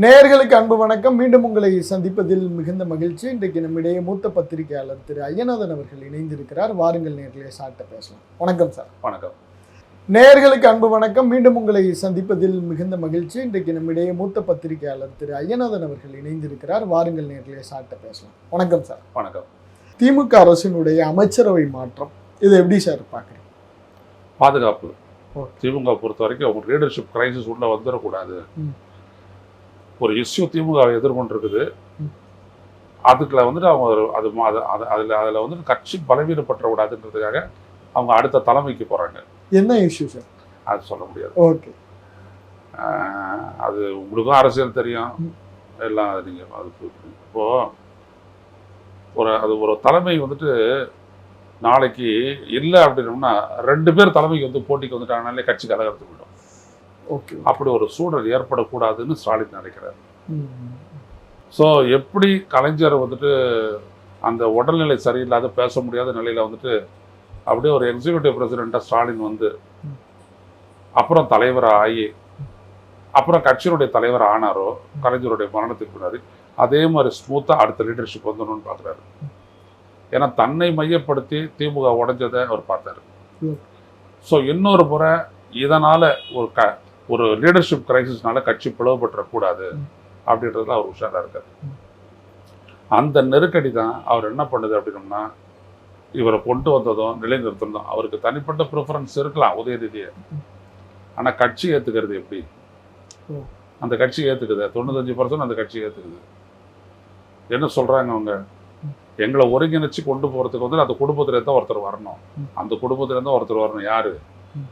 நேயர்களுக்கு அன்பு வணக்கம். மீண்டும் உங்களை சந்திப்பதில் மிகுந்த மகிழ்ச்சி. இன்றைக்கு நம்மிடையே மூத்த பத்திரிகையாளர் திரு ஐயநாதன் அவர்கள் இணைந்திருக்கிறார். வாருங்கள் நேர்களே சார்ட்ட பேசலாம். வணக்கம் சார். வணக்கம். நேயர்களுக்கு அன்பு வணக்கம். மீண்டும் உங்களை சந்திப்பதில் மிகுந்த மகிழ்ச்சி. இன்றைக்கு நம்மிடையே மூத்த பத்திரிகையாளர் திரு ஐயநாதன் அவர்கள் இணைந்திருக்கிறார். வாருங்கள் நேர்களே சார்ட்ட பேசலாம். வணக்கம் சார். வணக்கம். திமுக அரசினுடைய அமைச்சரவை மாற்றம். இதை எப்படி சார் பார்க்குறீங்க? பாதுகாப்பு. திமுக பொறுத்த வரைக்கும் அவங்க லீடர்ஷிப் கிரைசிஸ் உள்ள வந்துடக்கூடாது. ஒரு இஷ்யூ திமுக எதிர்கொண்டிருக்குது. அதுக்குள்ள வந்துட்டு அவங்க அது அது- அது- அதுல அதுல வந்துட்டு கட்சி பலவீனப்பற்றக்கூடாதுன்றதுக்காக அவங்க அடுத்த தலைமைக்கு போறாங்க. என்ன இஷ்யூ சார் அது சொல்ல முடியாது. ஓகே அது உங்களுக்கும் அரசியல் தெரியும். எல்லாம் அது நீங்க அது பு- இப்போ ஒரு அது ஒரு தலைமை வந்துட்டு நாளைக்கு இல்லை அப்படின்னோம்னா ரெண்டு பேர் தலைமைக்கு வந்து போட்டிக்கு வந்துட்டாங்கனாலே கட்சி கலகரத்து ஓகே அப்படி ஒரு சூழல் ஏற்படக்கூடாதுன்னு ஸ்டாலின் நினைக்கிறார். ஸோ எப்படி கலைஞர் வந்துட்டு அந்த உடல்நிலை சரியில்லாத பேச முடியாத நிலையில வந்துட்டு அப்படியே ஒரு எக்ஸிக்யூட்டிவ் பிரசிடெண்ட்டாக ஸ்டாலின் வந்து. அப்புறம் தலைவராக ஆகி அப்புறம் கட்சியினுடைய தலைவர் ஆனாரோ கலைஞருடைய மரணத்துக்கு பின்னாடி அதே மாதிரி ஸ்மூத்தாக அடுத்த லீடர்ஷிப் வந்துடணும்னு பார்க்குறாரு ஏன்னா தன்னை மையப்படுத்தி திமுக உடைஞ்சதை அவர் பார்த்தாரு. ஸோ இன்னொரு முறை இதனால் ஒரு க ஒரு லீடர்ஷிப் கிரைசிஸ்னால கட்சி பிளவுபட்டுறக்கூடாது. அப்படின்றதுல அவர் உஷாராக இருக்கார். அந்த நெருக்கடி தான் அவர் என்ன பண்ணுது அப்படின்னம்னா இவரை கொண்டு வந்ததும் நிலைநிறுத்தணும் அவருக்கு தனிப்பட்ட ப்ரிஃபரன்ஸ் இருக்கலாம் உதயநிதியை. ஆனால் கட்சி ஏற்றுக்கிறது எப்படி. அந்த கட்சி ஏற்றுக்குது தொண்ணூத்தஞ்சு பர்சன்ட் அந்த கட்சி ஏற்றுக்குது என்ன சொல்கிறாங்க அவங்க? எங்களை ஒருங்கிணைச்சு கொண்டு போகிறதுக்கு வந்து அந்த குடும்பத்துல தான் ஒருத்தர் வரணும். அந்த குடும்பத்துல தான் ஒருத்தர் வரணும். யாரு? ம்.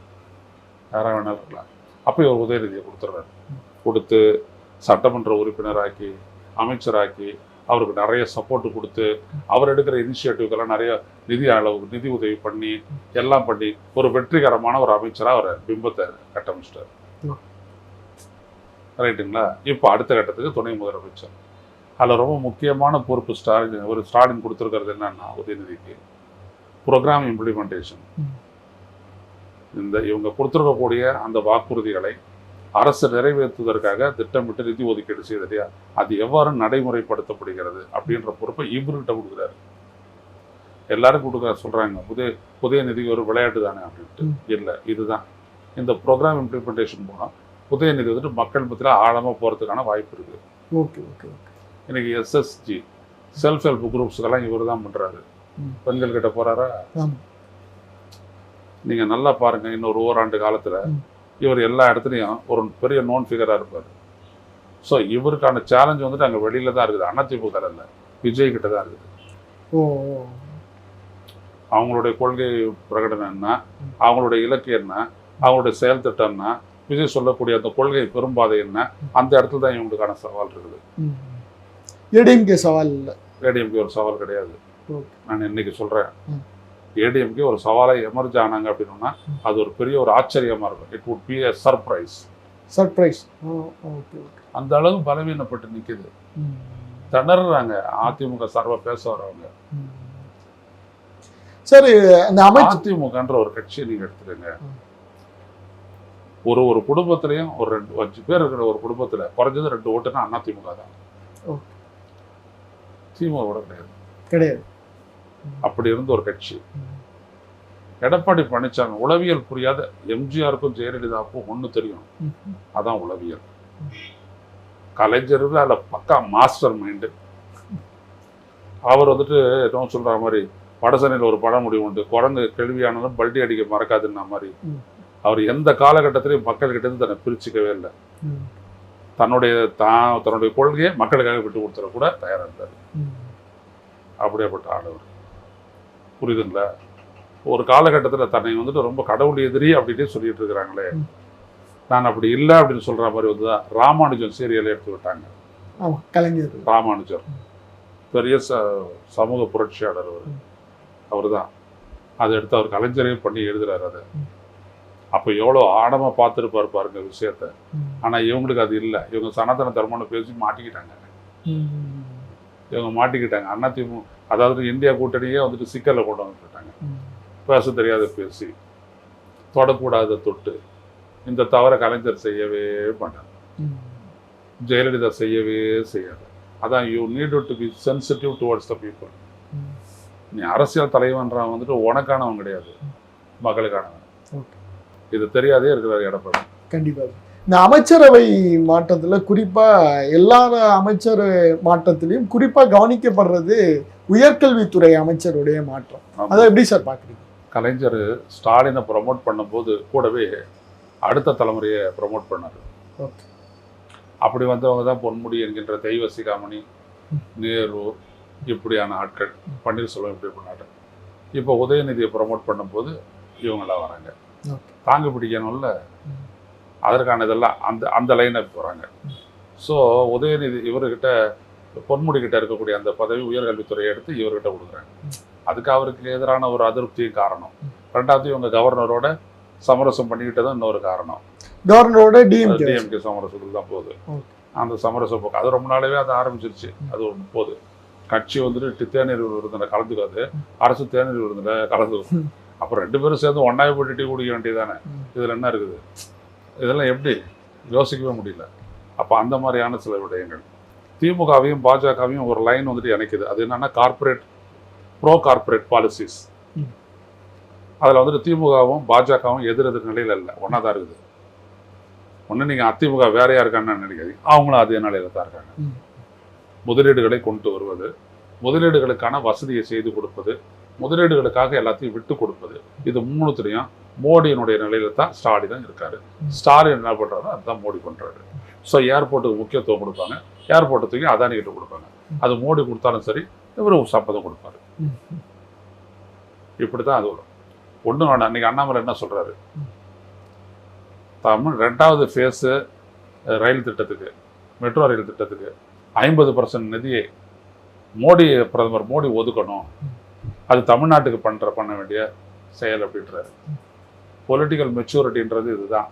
யாரா வேணாலும் இருக்கலாம். அப்போ ஒரு உதயநிதியை கொடுத்துட்றாரு கொடுத்து சட்டமன்ற உறுப்பினராக்கி அமைச்சராக்கி அவருக்கு நிறைய சப்போர்ட் கொடுத்து அவர் எடுக்கிற இனிஷியேட்டிவ்க்கெல்லாம் நிறைய நிதி அளவு நிதி உதவி பண்ணி எல்லாம் பண்ணி ஒரு வெற்றிகரமான ஒரு அமைச்சராக அவரை பிம்பத்தை கட்டமைச்சிட்டார். ரைட்டுங்களா? இப்போ அடுத்த கட்டத்துக்கு துணை முதலமைச்சர். அதில் ரொம்ப முக்கியமான பொறுப்பு ஸ்டாலின் ஒரு ஸ்டாலின் கொடுத்துருக்கிறது என்னன்னா உதயநிதிக்கு ப்ரோக்ராம் இம்ப்ளிமெண்டேஷன் இந்த இவங்க கொடுத்துருக்கக்கூடிய அந்த வாக்குறுதிகளை அரசு நிறைவேற்றுவதற்காக திட்டமிட்டு நிதி ஒதுக்கீடு செய்து இல்லையா அது எவ்வாறு நடைமுறைப்படுத்தப்படுகிறது அப்படின்ற பொறுப்பை இவர்கிட்ட கொடுக்குறாரு. எல்லாரும் கொடுக்க சொல்றாங்க புதிய புதிய நிதி ஒரு விளையாட்டு தானே அப்படின்ட்டு. இல்லை இதுதான். இந்த ப்ரோக்ராம் இம்ப்ளிமெண்டேஷன் மூலம் புதிய நிதி வந்துட்டு மக்கள் மத்தியில் ஆழமாக போகிறதுக்கான வாய்ப்பு இருக்கு. Okay okay okay. இன்னைக்கு எஸ்எஸ்ஜி செல்ஃப் ஹெல்ப் குரூப்ஸுக்கெல்லாம் இவர் தான் பண்ணுறாரு. பெண்கள் கிட்ட போறாரா? ஆமா. நீங்கள் நல்லா பாருங்க இன்னொரு ஓராண்டு காலத்தில். இவர் எல்லா இடத்துலையும் ஒரு பெரிய நோன் ஃபிகராக இருப்பார். ஸோ இவருக்கான சேலஞ்ச் வந்துட்டு அங்கே வெளியில தான் இருக்குது. அதிமுக இல்லை. விஜய் கிட்ட தான் இருக்குது. அவங்களுடைய கொள்கை பிரகடனம் என்ன? அவங்களுடைய இலக்கு என்ன? அவங்களுடைய செயல் திட்டம் என்ன? விஜய் சொல்லக்கூடிய அந்த கொள்கை பெரும்பாதை என்ன? அந்த இடத்துல தான் இவங்களுக்கான சவால் இருக்குது. ஏடிஎம்கே சவால் இல்லை. ஏடிஎம்கே ஒரு சவால் கிடையாது. நான் இன்னைக்கு சொல்கிறேன். ஏடிஎம்கே ஒரு சவாலை எமர்ஜ் ஆனாங்க அப்படின்னா அது ஒரு பெரிய ஒரு ஆச்சரியமாக இருக்கும். It would be a surprise surprise அந்த அளவு பலவீனப்பட்டு நிற்குது. திணறாங்க அதிமுக சார்பாக பேச வரவங்க ம். சரி அந்த அதிமுகன்ற ஒரு கட்சியை நீங்க எடுத்துக்கங்க. ஒரு ஒரு குடும்பத்திலையும் ஒரு ரெண்டு அஞ்சு பேர் இருக்கிற ஒரு குடும்பத்துல குறைஞ்சது ரெண்டு ஓட்டுனா அதிமுக தான். திமுக கூட கிடையாது. கிடையாது. அப்படி இருந்த ஒரு கட்சி. எடப்பாடி பழனிசாமி உளவியல் புரியாத எம்ஜிஆருக்கும் ஜெயலலிதாவுக்கும் ஒன்று தெரியும். அதான் உளவியல். கலைஞர் அதில் பக்கா மாஸ்டர் மைண்டு அவர் வந்துட்டு என்ன சொல்ற மாதிரி வடசனையில் ஒரு பழமொழி உண்டு. குரங்கு கேள்வியானாலும் பல்டி அடிக்க மறக்காதுன்னா மாதிரி. அவர் எந்த காலகட்டத்திலையும் மக்கள்கிட்ட இருந்து தன்னை பிரிச்சுக்கவே இல்லை. தன்னுடைய தான் தன்னுடைய கொள்கையை மக்களுக்காக விட்டு கொடுத்துட கூட தயாராக இருந்தார். அப்படியேப்பட்ட ஆடவர் புரியுதுங்களா? ஒரு காலகட்டத்தில் தன்னை வந்துட்டு ரொம்ப கடவுள் எதிரி அப்படின்னே சொல்லிட்டு இருக்கிறாங்களே. நான் அப்படி இல்லை அப்படின்னு சொல்ற மாதிரி வந்து தான் ராமானுஜன் சீரியல் எடுத்து விட்டாங்க. கலைஞர். ராமானுஜர். பெரிய ச சமூக புரட்சியாளர் அவர். அவர் தான். அதை எடுத்து அவர் கலைஞரே பண்ணி எழுதுறாரு அதை. அப்போ எவ்வளோ ஆழமா பார்த்துருப்பாரு பாருங்க விஷயத்த. ம். ஆனா இவங்களுக்கு அது இல்லை. இவங்க சனாதன தர்மம்னு பேசி மாட்டிக்கிட்டாங்க. இவங்க மாட்டிக்கிட்டாங்க. அதிமுக அதாவது இந்தியா கூட்டணியே வந்துட்டு சிக்கல்ல கொண்டு வந்துட்டாங்க. பேச தெரியாத பேசி தொடக்கூடாத தொட்டு இந்த தவறை கலைஞர் செய்யவே மாட்டார். ம். ஜெயலலிதா செய்யவே செய்யாது. அதான் you need to be sensitive towards the people. நீ அரசியல் தலைவன்றான் வந்துட்டு உனக்கானவன் கிடையாது. மக்களுக்கானவன். இது தெரியாதே இருக்கிறார் எடப்பாடி. கண்டிப்பா. இந்த அமைச்சரவை மாற்றத்துல குறிப்பா எல்லா அமைச்சர் மாற்றத்திலையும் குறிப்பா கவனிக்கப்படுறது உயர்கல்வித்துறை அமைச்சருடைய மாற்றம். அதை எப்படி சார் பாக்குறீங்க கலைஞர் ஸ்டாலினை ப்ரமோட் பண்ணும்போது கூடவே அடுத்த தலைமுறையை ப்ரமோட் பண்ணார் Okay. அப்படி வந்தவங்க தான் பொன்முடி என்கின்ற தெய்வ சிகாமணி நேரு இப்படியான ஆட்கள் பன்னீர்செல்வம் இப்படி பண்ணாரு இப்போ உதயநிதியை ப்ரமோட் பண்ணும்போது இவங்கெல்லாம் வராங்க. தாங்க பிடிக்கணும்ல. அதற்கான இதெல்லாம் அந்த அந்த லைனை போகிறாங்க ஸோ உதயநிதி இவர்கிட்ட பொன்முடி கிட்ட இருக்கக்கூடிய அந்த பதவி உயர்கல்வித்துறையை எடுத்து இவர்கிட்ட கொடுக்குறாங்க. அதுக்கு அவருக்கு எதிரான ஒரு அதிருப்தியும் காரணம். ரெண்டாவது இவங்க கவர்னரோட சமரசம் பண்ணிக்கிட்டதும் இன்னொரு காரணம். கவர்னரோட டிஎம்கே டிஎம்கே சமரசத்துக்கு தான் போகுது. அந்த சமரச போக்கு அது ரொம்ப நாளாவே அது ஆரம்பிச்சிருச்சு. அது ஒன்று போகுது கட்சி வந்துட்டு தேநீர் விருந்தில் கலந்துக்காது. அரசு தேநீர் விருந்தில் கலந்துக்கும். ம். அப்புறம் ரெண்டு பேரும் சேர்ந்து ஒன்னாவே போட்டு டீ குடிக்க வேண்டியதானே. இதில் என்ன இருக்குது? இதெல்லாம் எப்படி? யோசிக்கவே முடியல. அப்போ அந்த மாதிரியான சில விடயங்கள். திமுகவையும் பாஜகவையும் ஒரு லைன் வந்துட்டு இணைக்குது. அது என்னன்னா கார்ப்பரேட் ப்ரோ கார்ப்பரேட் பாலிசிஸ். அதில் வந்துட்டு திமுகவும் பாஜகவும் எதிர் எதிர் நிலையில் இல்லை. ஒன்றா தான் இருக்குது. ஒன்று நீங்கள் அதிமுக வேறையா இருக்கான்னு நினைக்காதீங்க. அவங்களும் அதே நிலையில தான் இருக்காங்க. முதலீடுகளை கொண்டு வருவது முதலீடுகளுக்கான வசதியை செய்து கொடுப்பது முதலீடுகளுக்காக எல்லாத்தையும் விட்டு கொடுப்பது இது மூணுத்துலையும் மோடியினுடைய நிலையில தான் ஸ்டாலின் இருக்காரு. ஸ்டாலின் என்ன பண்றாரு அதுதான் மோடி பண்றாரு. ஸோ ஏர்போர்ட்டுக்கு முக்கியத்துவம் கொடுப்பாங்க. ஏர்போர்ட்டை தூக்கி அதானி கிட்ட கொடுப்பாங்க. அது மோடி கொடுத்தாலும் சரி இவர் சம்பதம் கொடுப்பாரு. இப்படி தான் அது வரும். ஒன்றும் அன்னைக்கு அண்ணாமலை என்ன சொல்றாரு? தமிழ் ரெண்டாவது ஃபேஸு ரயில் திட்டத்துக்கு மெட்ரோ ரயில் திட்டத்துக்கு ஐம்பது பர்சன்ட் நிதியை மோடி பிரதமர் மோடி ஒதுக்கணும். அது தமிழ்நாட்டுக்கு பண்ற பண்ண வேண்டிய செயல் அப்படின்றாரு. பொலிட்டிக்கல் மெச்சூரிட்டின்றது இதுதான்.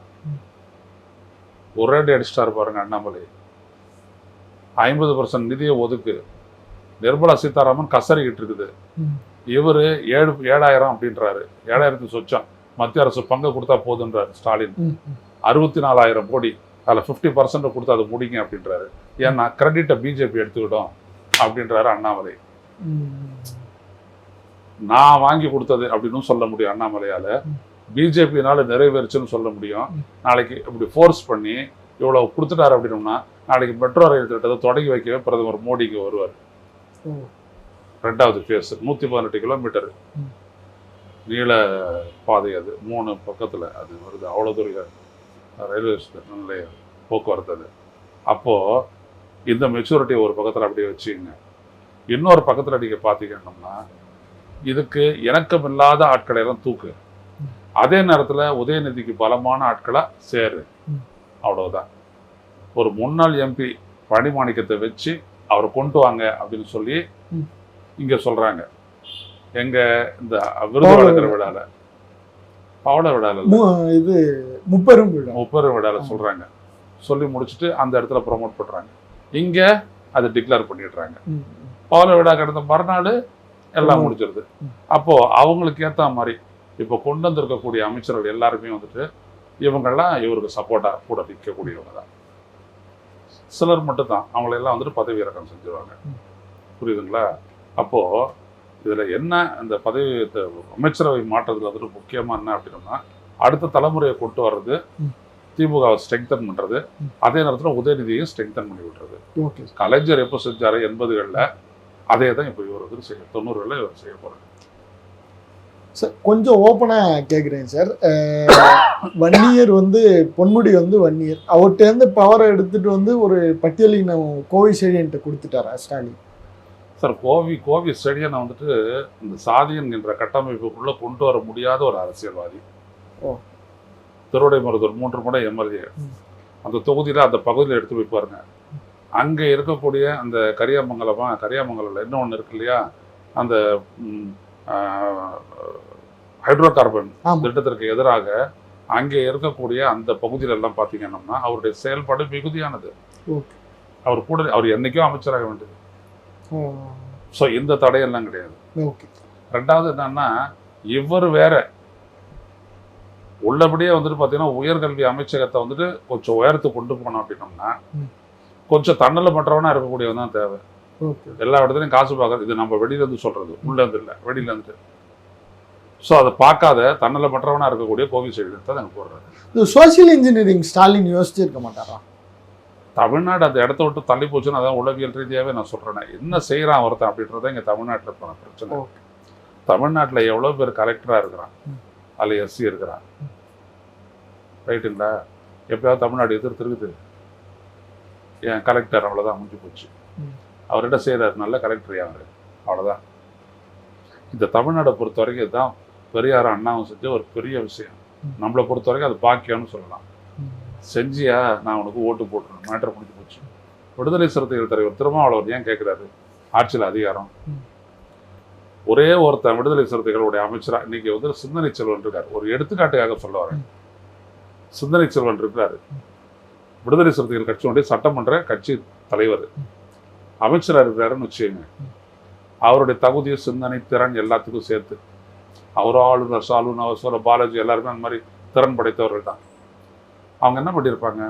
ஒரே அடி அடிச்சிட்டாரு பாருங்க அண்ணாமலை. ஐம்பது பர்சன்ட் நிதியை ஒதுக்கு. நிர்மலா சீதாராமன் கசறிக்கிட்டு இருக்குது. இவர் ஏழு ஏழாயிரம் அப்படின்றாரு. ஏழாயிரத்து சொச்சம். மத்திய அரசு பங்கு கொடுத்தா போதுன்றாரு ஸ்டாலின். அறுபத்தி நாலாயிரம் கோடி. அதில் ஃபிஃப்டி பர்சன்ட் கொடுத்து அதை முடிங்க அப்படின்றாரு. ஏன்னா கிரெடிட்டை பிஜேபி எடுத்துக்கிட்டோம் அப்படின்றாரு அண்ணாமலை. நான் வாங்கி கொடுத்தது அப்படின்னு சொல்ல முடியும் அண்ணாமலையால. பிஜேபினால நிறைவேறுச்சுன்னு சொல்ல முடியும். நாளைக்கு இப்படி ஃபோர்ஸ் பண்ணி இவ்வளவு கொடுத்துட்டாரு அப்படின்னோம்னா நாளைக்கு மெட்ரோ ரயில் திட்டத்தை தொடங்கி வைக்கவே பிரதமர் மோடிக்கு வருவார். ரெண்டாவது ஃபேஸ் நூற்றி பதினெட்டு கிலோமீட்டர் நீள பாதை அது மூணு பக்கத்தில் அது வருது. அவ்வளோ தூரம் ரயில்வே ஸ்டேஷன் நிலையம் போக்குவரத்து அது. அப்போது இந்த மெச்சூரிட்டி ஒரு பக்கத்தில் அப்படியே வச்சுங்க. இன்னொரு பக்கத்தில் நீங்கள் பார்த்தீங்கன்னா இதுக்கு இணக்கமில்லாத ஆட்களை எல்லாம் தூக்கு. அதே நேரத்தில் உதயநிதிக்கு பலமான ஆட்களா சேரு. அவ்வளவுதான். ஒரு முன்னாள் எம்பி பணிமாணிக்கத்தை வச்சு அவரை கொண்டு வாங்க அப்படின்னு சொல்லி. இங்க சொல்றாங்க. எங்க இந்த விருது பவள வழங்குற விழால பவள மு- இது முப்பெரும் விழா. முப்பெரும் விழால ஆ. சொல்றாங்க. சொல்லி முடிச்சுட்டு அந்த இடத்துல ப்ரோமோட் பண்றாங்க. இங்க அதை டிக்ளேர் பண்ணிடுறாங்க. பவள விழா கடந்த மறுநாள் எல்லாம். முடிச்சிருது ம். அப்போ அவங்களுக்கு ஏத்த மாதிரி இப்போ கொண்டு வந்திருக்கக்கூடிய அமைச்சர்கள் எல்லாருமே வந்துட்டு இவங்கெல்லாம் இவருக்கு சப்போர்ட்டா கூட நிற்கக்கூடியவங்க தான் சிலர் மட்டும் தான் அவங்களெல்லாம் வந்துட்டு பதவி இறக்கம் செஞ்சுருவாங்க. புரியுதுங்களா? அப்போ இதுல என்ன அந்த பதவி இந்த அமைச்சரவை மாற்றத்துல வந்துட்டு முக்கியமா என்ன அப்படின்னா அடுத்த தலைமுறையை கொண்டு வர்றது. திமுகவை ஸ்ட்ரெங்தன் பண்றது ம். அதே நேரத்துல உதயநிதியையும் ஸ்ட்ரெங்தன் பண்ணி விடுறது. ஓகே. கலைஞர் எப்போ செஞ்சாரு எண்பதுகளில் அதே தான் இப்போ இவர் வந்து செய்ய தொண்ணூறுகளில் இவர் செய்ய போறாரு. சார் கொஞ்சம் ஓப்பனா கேக்குறேன் சார் வன்னியர் வந்து பொன்முடி வந்து வன்னியர். அவர்கிட்ட இருந்து பவரை எடுத்துட்டு வந்து ஒரு பட்டியலின கோவை செழியன்ட்ட கொடுத்துட்டாரா ஸ்டாலின்? சார் கோவி கோவி செடியனை வந்துட்டு இந்த சாதி என்கின்ற கட்டமைப்புக்குள்ள கொண்டு வர முடியாத ஒரு அரசியல்வாதி. ஓ. திருவடை மருதூர் மூன்று முறை எம்எல்ஏ. அந்த தொகுதியில் அந்த பகுதியில் எடுத்து போய் பாருங்க. அங்கே இருக்கக்கூடிய அந்த கரியாமங்கலமா கரியாமங்கலில் இன்னொன்று இருக்கு இல்லையா? அந்த ஹைட்ரோ கார்பன் திட்டத்திற்கு எதிராக அங்கே இருக்கக்கூடிய அந்த பகுதியில எல்லாம் பார்த்தீங்கன்னா அவருடைய செயல்பாடு மிகுதியானது. அவர் கூட அவர் என்னைக்கோ அமைச்சராக வேண்டியது. ஸோ இந்த தடையெல்லாம் கிடையாது. ஓகே. ரெண்டாவது என்னன்னா இவர் வேற. உள்ளபடியே வந்துட்டு பார்த்தீங்கன்னா உயர்கல்வி அமைச்சகத்தை வந்துட்டு கொஞ்சம் உயரத்துக்கு கொண்டு போனோம் அப்படின்னோம்னா. கொஞ்சம் தன்னல மற்றவனா இருக்கக்கூடியவன் தான் தேவை. எல்லா இடத்துலையும் காசு பார்க்கறது இது நம்ம வெளியில இருந்து சொல்றது உள்ள இருந்து இல்லை வெளியில இருந்து. ஸோ அதை பார்க்காத தன்னல மற்றவனா இருக்கக்கூடிய கோவில் சைடு தான் எனக்கு போடுறாரு. இது சோஷியல் இன்ஜினியரிங் ஸ்டாலின் யோசிச்சிருக்க மாட்டாரா? தமிழ்நாடு அந்த இடத்த விட்டு தள்ளி போச்சுன்னு அதான் உளவியல் ரீதியாகவே நான் சொல்றேன். என்ன செய்யறான் ஒருத்தன் அப்படின்றத இங்க தமிழ்நாட்டில் இருப்பான பிரச்சனை தமிழ்நாட்டில் எவ்வளோ பேர் கலெக்டரா இருக்கிறான். அதில் எஸ்சி இருக்கிறான். ரைட்டுங்களா எப்பயாவது தமிழ்நாடு எதிர்த்து இருக்குது என் கலெக்டர் அவ்வளோதான் முடிஞ்சு போச்சு. அவர்கிட்ட செய்கிறார் நல்ல கலெக்டர் யாரு அவ்வளோதான் இந்த தமிழ்நாடை பொறுத்த வரைக்கும் இதுதான் பெரியார் அண்ணாவும் செஞ்ச ஒரு பெரிய விஷயம். நம்மளை பொறுத்த வரைக்கும் அது பாக்கியம்னு சொல்லலாம். செஞ்சியா நான் உனக்கு ஓட்டு போட்டுறேன் மேட்டர் முடிஞ்சு போச்சு. விடுதலை சிறுத்தைகள் தலைவர் திருமாவளவர் ஏன் கேட்குறாரு? ஆட்சியில் அதிகாரம். ஒரே ஒருத்தன் விடுதலை சிறுத்தைகளுடைய அமைச்சரா இன்னைக்கு வந்து சிந்தனை செல்வன் இருக்கார். ஒரு எடுத்துக்காட்டுக்காக சொல்ல வரேன் சிந்தனை செல்வன் இருக்கிறாரு. விடுதலை சிறுத்தைகள் கட்சியினுடைய சட்டமன்ற கட்சி தலைவர். அமைச்சராக இருக்கிறாருன்னு வச்சுக்கோங்க. அவருடைய தகுதி சிந்தனை திறன் எல்லாத்துக்கும் சேர்த்து. அவரும் ஆளுநர் சாலுன் அவசர பாலாஜி எல்லாருமே அந்த மாதிரி திறன் படைத்தவர்கள் தான். அவங்க என்ன பண்ணியிருப்பாங்க?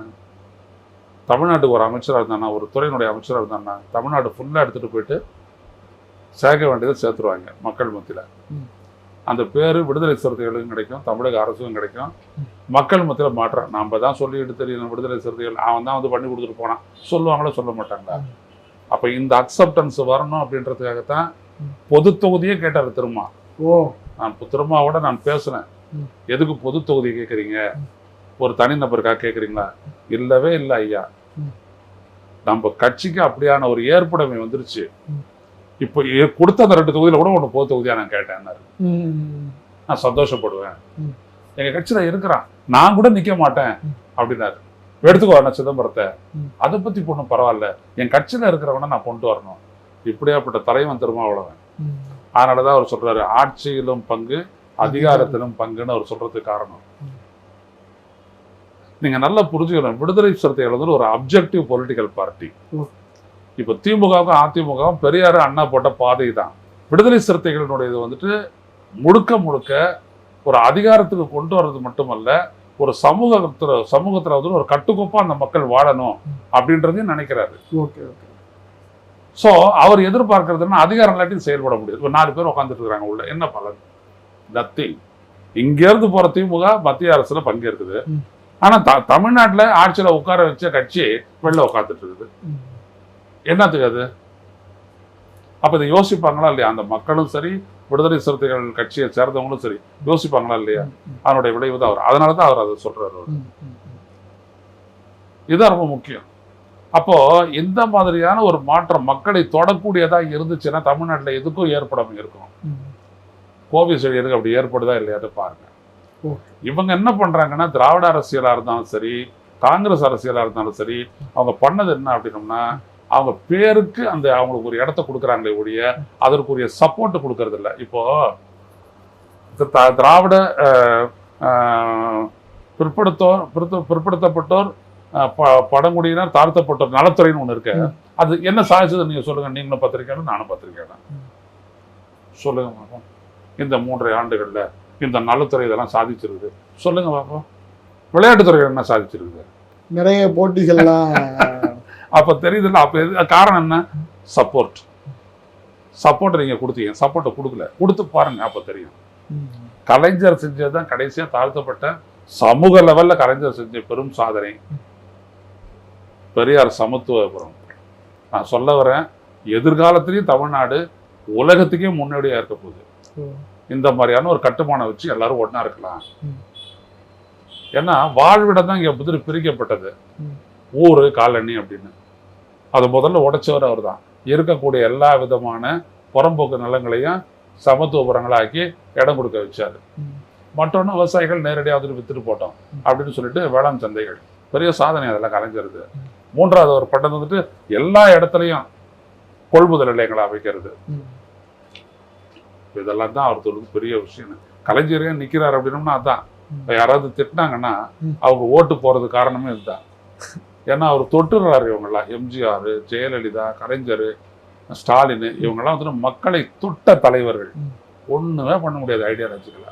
தமிழ்நாட்டுக்கு ஒரு அமைச்சராக இருந்தானா? ஒரு துறையினுடைய அமைச்சராக இருந்தானா? தமிழ்நாடு ஃபுல்லாக எடுத்துகிட்டு போயிட்டு சேர்க்க வேண்டியதை சேர்த்துருவாங்க மக்கள் மத்தியில். அந்த பேர் விடுதலை சிறுத்தைகளுக்கும் கிடைக்கும் தமிழக அரசுக்கும் கிடைக்கும். மக்கள் மத்தியில் மாற்றம். நம்ம தான் சொல்லிட்டு தெரியணும் விடுதலை சிறுத்தைகள். அவன் தான் வந்து பண்ணி கொடுத்துட்டு போனான். சொல்லுவாங்களோ சொல்ல மாட்டாங்களா. அப்போ இந்த அக்செப்டன்ஸ் வரணும் அப்படின்றதுக்காகத்தான். பொது தொகுதியே கேட்டார் திருமா ஓ நான் திருமாவோட நான் பேசுனேன். எதுக்கு பொது தொகுதி கேட்குறீங்க ஒரு தனிநபருக்காக கேட்குறீங்களா இல்லவே இல்லை ஐயா. நம்ம கட்சிக்கு அப்படியான ஒரு ஏற்புடைமை வந்துருச்சு. இப்போ கொடுத்த அந்த ரெண்டு தொகுதியில கூட ஒன்று பொது தொகுதியா நான் கேட்டேன்னாரு. நான் சந்தோஷப்படுவேன் ம். எங்க கட்சியில இருக்கிறான் நான் கூட நிக்க மாட்டேன். அப்படின்னாரு எடுத்துக்கோ சிதம்பரத்தை. அதை பத்தி பொண்ணும் பரவாயில்ல என் கட்சியில இருக்கிறவன நான் கொண்டு வரணும் இப்படியாப்பட்ட தலைவன் திருமாவளவன். அதனாலதான் அவர் சொல்றாரு ஆட்சியிலும் பங்கு அதிகாரத்திலும் பங்குன்னு அவர் சொல்றதுக்கு காரணம். நீங்க நல்லா புரிஞ்சுக்கணும் விடுதலை சிறுத்தைகள் வந்து ஒரு அப்ஜெக்டிவ் பொலிட்டிக்கல் பார்ட்டி. இப்ப திமுகவுக்கும் அதிமுகவும் பெரியார் அண்ணா போட்ட பாதை தான் விடுதலை சிறுத்தைகளினுடைய இது வந்துட்டு முழுக்க முழுக்க ஒரு அதிகாரத்துக்கு கொண்டு வர்றது மட்டுமல்ல ஒரு சமூகத்துல சமூகத்துல வந்து ஒரு கட்டுக்கோப்பா அந்த மக்கள் வாழணும் அப்படின்றதையும் நினைக்கிறாரு. Okay okay. ஸோ அவர் எதிர்பார்க்கறதுன்னா அதிகாரம் இல்லாட்டி செயல்பட முடியாது. இப்போ நாலு பேர் உட்காந்துட்டு இருக்காங்க உள்ள. என்ன பலன்? நத்திங் இங்கேருந்து போற திமுக மத்திய அரசுல பங்கேற்குது. ம். ஆனா த தமிழ்நாட்டுல ஆட்சியில உட்கார வச்ச கட்சி வெளில உட்காந்துட்டு இருக்குது. என்னத்துக்கு அது? அப்ப இதை யோசிப்பாங்களா இல்லையா? அந்த மக்களும் சரி விடுதலை சிறுத்தைகள் கட்சியை சேர்ந்தவங்களும் சரி யோசிப்பாங்களா இல்லையா. அதனுடைய விளைவு தான் அவர் அதனால தான் அவர் அதை சொல்றாரு அவர். இதுதான் ரொம்ப முக்கியம் அப்போ இந்த மாதிரியான ஒரு மாற்றம் மக்களை தொடக்கூடியதா இருந்துச்சுன்னா தமிழ்நாட்டுல எதுக்கும் ஏற்படாம இருக்கும் ம். கோவை எதுக்கு அப்படி ஏற்படுதா இல்லையாட்டு பாருங்க. இவங்க என்ன பண்றாங்கன்னா திராவிட அரசியலா இருந்தாலும் சரி காங்கிரஸ் அரசியலா இருந்தாலும் சரி அவங்க பண்ணது என்ன அப்படின்னம்னா அவங்க பேருக்கு அந்த அவங்களுக்கு ஒரு இடத்த கொடுக்குறாங்களே ஒழிய அதற்குரிய சப்போர்ட் கொடுக்கறது இல்ல. இப்போ திராவிட பிற்படுத்தோர் பிற்படுத்த- பிற்படுத்தப்பட்டோர் அஹ், ப- பழங்குடியினர் தாழ்த்தப்பட்டோர் நலத்துறைன்னு ஒண்ணு இருக்கு. அது என்ன சாதிச்சது நீங்க சொல்லுங்க. நீங்களும் பத்திரிக்கையாளர் நானும் பத்திரிக்கையாளர். சொல்லுங்க பாப்போம். இந்த மூன்றரை ஆண்டுகள்ல இந்த நலத்துறை இதெல்லாம் சாதிச்சிருக்குது. சொல்லுங்க பாப்போம். விளையாட்டுத்துறை என்ன சாதிச்சிருக்குது? நிறைய போட்டிகள்லாம் அப்ப தெரியுதுல்ல அப்ப காரணம் என்ன? சப்போர்ட் சப்போர்ட் நீங்க கொடுத்தீங்க. சப்போர்ட்டை கொடுக்கல. கொடுத்து பாருங்க அப்ப தெரியும். கலைஞர் செஞ்சதுதான் கடைசியா தாழ்த்தப்பட்ட சமூக லெவல்ல கலைஞர் செஞ்ச பெரும் சாதனை. பெரியார் சமத்துவபுரம். நான் சொல்ல வரேன் எதிர்காலத்திலையும் தமிழ்நாடு உலகத்துக்கே முன்னோடியா இருக்க போகுது. இந்த மாதிரியான ஒரு கட்டுமானம் வச்சு எல்லாரும் ஒண்ணா இருக்கலாம். ஏன்னா வாழ்விடம் தான் இங்க புதிர் பிரிக்கப்பட்டது. ஊரு காலனி அப்படின்னு. அதை முதல்ல உடைச்சவர் அவர் தான் இருக்கக்கூடிய எல்லா விதமான புறம்போக்கு நிலங்களையும் சமத்துவபுரங்களாக்கி இடம் கொடுக்க வச்சாரு. மற்றொன்று விவசாயிகள் நேரடியாக வந்துட்டு வித்துட்டு போட்டோம். அப்படின்னு சொல்லிட்டு வேளாண் சந்தைகள். பெரிய சாதனை அதெல்லாம் கலைஞ்சிருது. மூன்றாவது ஒரு பட்டம் வந்துட்டு எல்லா இடத்துலையும் கொள்முதல் நிலையங்களை அமைக்கிறது. இதெல்லாம் தான் அவர் சொல்றது பெரிய விஷயம். கலைஞரே நிக்கிறார் அப்படின்னம்னா அதான். யாராவது திட்டினாங்கன்னா. அவங்க ஓட்டு போறது காரணமே இதுதான். ஏன்னா அவர் தொட்டுறாரு இவங்கெல்லாம் எம்ஜிஆர் ஜெயலலிதா கலைஞர் ஸ்டாலின் இவங்கெல்லாம் வந்துட்டு மக்களை தொட்ட தலைவர்கள். ம். ஒண்ணுமே பண்ண முடியாது ஐடியாலஜிக்கலா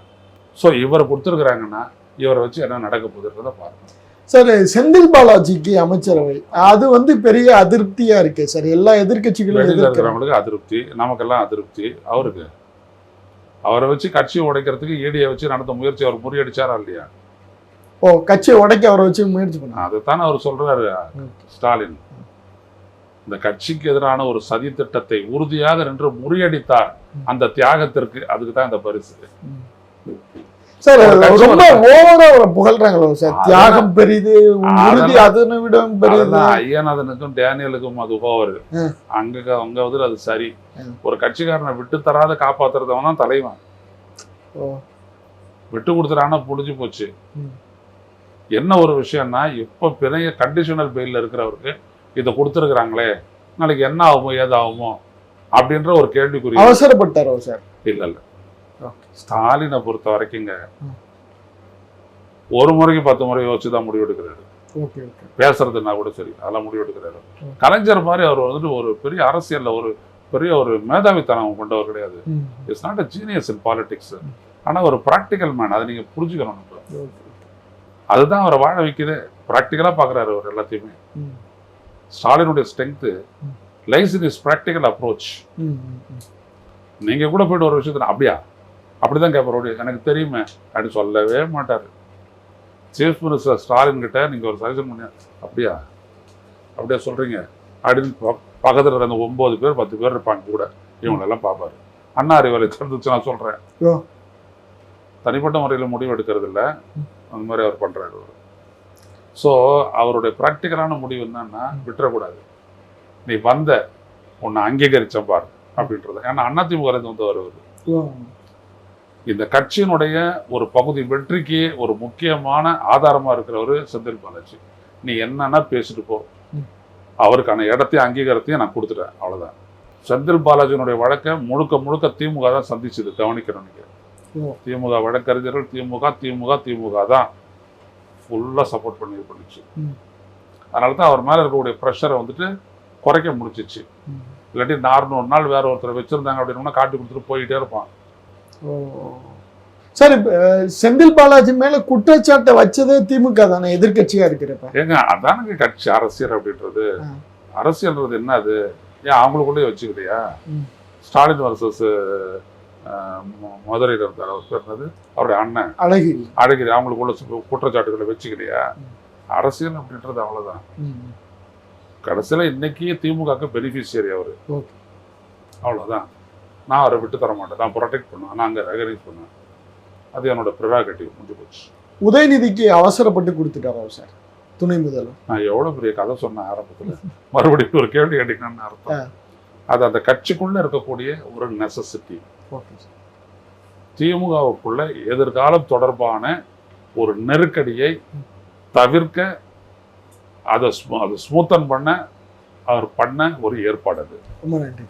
ஸோ இவரை கொடுத்துருக்குறாங்கன்னா இவரை வச்சு என்ன நடக்க போகுதுன்றதை பாருங்க சார் செந்தில் பாலாஜிக்கு அமைச்சரவை அது வந்து பெரிய அதிருப்தியா இருக்கு. சார் எல்லா எதிர்க்கிறாங்க இருக்கிறவங்களுக்கு அதிருப்தி நமக்கெல்லாம் அதிருப்தி. அவருக்கு. அவரை வச்சு கட்சியை உடைக்கிறதுக்கு ஈடியை வச்சு நடத்த முயற்சி அவர் முறியடிச்சாரா இல்லையா? ஓ கட்சியை உடைக்க அவரை வச்சு முயற்சி பண்ணாங்க. அதைத்தானே அவர் சொல்றாரு ஸ்டாலின். இந்த கட்சிக்கு எதிரான ஒரு சதி திட்டத்தை உறுதியாக நின்று முறியடித்தார். அந்த தியாகத்திற்கு அதுக்கு தான் இந்த பரிசு. சார் ரொம்ப ஓவரா புகழ்றாங்களோ சார். தியாகம் உன் உறுதி அதெல்லாம் அதனை விட பெரியது. ஐயநாதனுக்கும் டேனியலுக்கும் அது ஓவர். அங்க அங்க வந்து அது சரி. ஒரு கட்சிக்காரனை விட்டு தராத காப்பாத்துறதவன் தான் தலைவன் விட்டு கொடுத்துறானா புடிஞ்சு போச்சு. என்ன ஒரு விஷயம்னா இப்ப பிணைய கண்டிஷனல் பெயில்ல இருக்கிறவருக்கு இதை கொடுத்துருக்குறாங்களே நாளைக்கு என்ன ஆகுமோ ஏதாகுமோ அப்படின்ற ஒரு கேள்விக்குறி. அவசரப்பட்டாரோ சார்? இல்ல இல்ல. ஸ்டாலினை பொறுத்த வரைக்குங்க. ஒரு முறைக்கு பத்து முறை யோசிச்சு தான் முடிவு எடுக்கிறாரு ஓகே ஓகே. பேசுறதுன்னா கூட சரி அதெல்லாம் முடிவு எடுக்கிறாரு ம். கலைஞர் மாதிரி அவர் வந்துட்டு ஒரு பெரிய அரசியல்ல ஒரு பெரிய ஒரு மேதாவித்தனம் கொண்டவர் கிடையாது. It's not a genius in politics ஆனா ஒரு ப்ராக்டிக்கல் மேன் அதை நீங்க புரிஞ்சுக்கணும். அதுதான் அவரை வாழ வைக்குது. ப்ராக்டிக்கலா பாக்குறாரு அவர் எல்லாத்தையுமே. ஸ்டாலினுடைய strength hmm. Lies in is practical approach hmm, hmm, hmm. நீங்க கூட போயிட்டு ஒரு விஷயத்துல அப்படியா? அப்படிதான் கேட்பாரு. எனக்கு தெரியுமே. அப்படின்னு சொல்லவே மாட்டாரு. சீஃப் மினிஸ்டர் ஸ்டாலின் கிட்ட நீங்க ஒரு சஜஷன் பண்ணி அப்படியா? அப்படியா சொல்றீங்க. அப்படின்னு பக்கத்துல இருந்த ஒன்பது பேர் பத்து பேர் இருப்பாங்க கூட. இவங்களெல்லாம் பார்ப்பாரு. அண்ணா அறிவாளி தெரிஞ்சிச்சு நான் சொல்றேன். ஓ. தனிப்பட்ட முறையில் முடிவு எடுக்கிறது இல்ல அந்த மாதிரி அவர் அவர். ஸோ அவருடைய ப்ராக்டிக்கலான முடிவு என்னன்னா விட்டுறக்கூடாது. நீ வந்த உன்னை அங்கீகரிச்ச பார் அப்படின்றது. ஏன்னா அதிமுக இருந்து வந்து வருவது. இந்த கட்சியினுடைய ஒரு பகுதி வெற்றிக்கு ஒரு முக்கியமான ஆதாரமா இருக்கிறவரு செந்தில் பாலாஜி. நீ என்னன்னா பேசிட்டு போ. அவருக்கான இடத்தையும் அங்கீகாரத்தையும் நான் கொடுத்துட்டேன் அவ்வளவுதான். செந்தில் பாலாஜியினுடைய வழக்கை முழுக்க முழுக்க திமுக தான் சந்திச்சது கவனிக்கணும் நீங்க ஓ. திமுக வழக்கறிஞர்கள் திமுக திமுக திமுக தான் ஃபுல்லா சப்போர்ட் பண்ணி பண்ணிச்சு. அதனால தான் அவர் மேல இருக்கக்கூடிய ப்ரெஷரை வந்துட்டு குறைக்க முடிச்சிச்சு. இல்லாட்டி நார்னூறு நாள் வேற ஒருத்தரை வச்சிருந்தாங்க அப்படின்னா காட்டி கொடுத்துட்டு போயிட்டே இருப்பான். சார் செந்தில் பாலாஜி மேல குற்றச்சாட்டை வச்சதே திமுக தானே எதிர்க்கட்சியா இருக்கிறப்ப ஏங்க அதானுங்க கட்சி அரசியல் அப்படின்றது. அரசியல்ன்றது என்ன அது ஏன் அவங்களுக்குள்ளேயே வச்சுக்கிட்டியா ம். ஸ்டாலின் வர்சஸ் மதுரையில் இருந்தார் அவர் என்னது? அவருடைய அண்ணன். அழகிரி. அழகிரி அவங்களுக்குள்ள குற்றச்சாட்டுகளை வச்சுக்கிட்டியா ம். அரசியல் அப்படின்றது அவ்வளவுதான். ம். கடைசியில இன்னைக்கு திமுகக்கு பெனிஃபிஷியரி அவரு. ஓகே. அவ்வளவுதான். நான் அவரை விட்டு தர மாட்டேன். நான் ப்ரொடெக்ட் பண்ணுவேன். நான் அங்கே ரெகனைஸ் பண்ணுவேன். அது என்னோட ப்ரிராகட்டிவ் முடிஞ்சு போச்சு. உதயநிதிக்கு அவசரப்பட்டு கொடுத்துட்டாரோ சார். துணை முதல்வர். நான் எவ்வளவு பெரிய கதை சொன்னேன் ஆரம்பத்துல. மறுபடியும் ஒரு கேள்வி கேட்டீங்கன்னு அர்த்தம். அது அந்த கட்சிக்குள்ள இருக்கக்கூடிய ஒரு நெசசிட்டி ஓகே சார் திமுகவுக்குள்ள எதிர்காலம் தொடர்பான ஒரு நெருக்கடியை தவிர்க்க அதை அதை ஸ்மூத்தன் பண்ண அவர் பண்ண ஒரு ஏற்பாடு அது. ரொம்ப நன்றி